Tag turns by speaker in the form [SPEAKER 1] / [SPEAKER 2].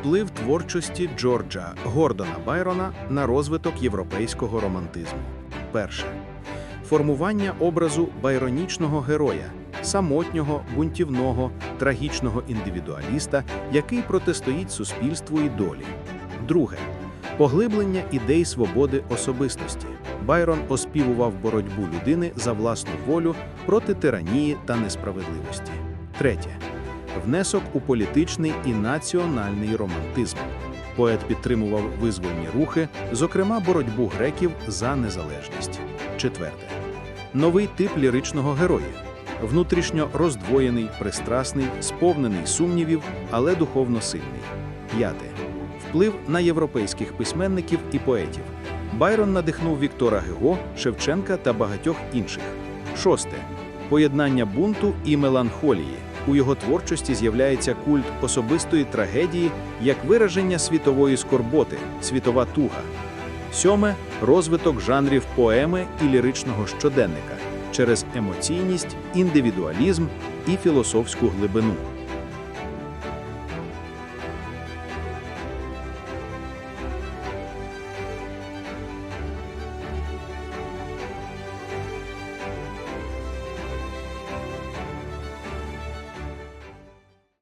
[SPEAKER 1] Вплив творчості Джорджа Гордона Байрона на розвиток європейського романтизму. Перше. Формування образу байронічного героя, самотнього, бунтівного, трагічного індивідуаліста, який протистоїть суспільству і долі. Друге. Поглиблення ідей свободи особистості. Байрон оспівував боротьбу людини за власну волю проти тиранії та несправедливості. Третє. Внесок у політичний і національний романтизм. Поет підтримував визвольні рухи, зокрема боротьбу греків за незалежність. Четверте. Новий тип ліричного героя. Внутрішньо роздвоєний, пристрасний, сповнений сумнівів, але духовно сильний. П'яте. Вплив на європейських письменників і поетів. Байрон надихнув Віктора Гего, Шевченка та багатьох інших. Шосте. Поєднання бунту і меланхолії. У його творчості з'являється культ особистої трагедії як вираження світової скорботи, світова туга. Сьоме розвиток жанрів поеми і ліричного щоденника через емоційність, індивідуалізм і філософську глибину.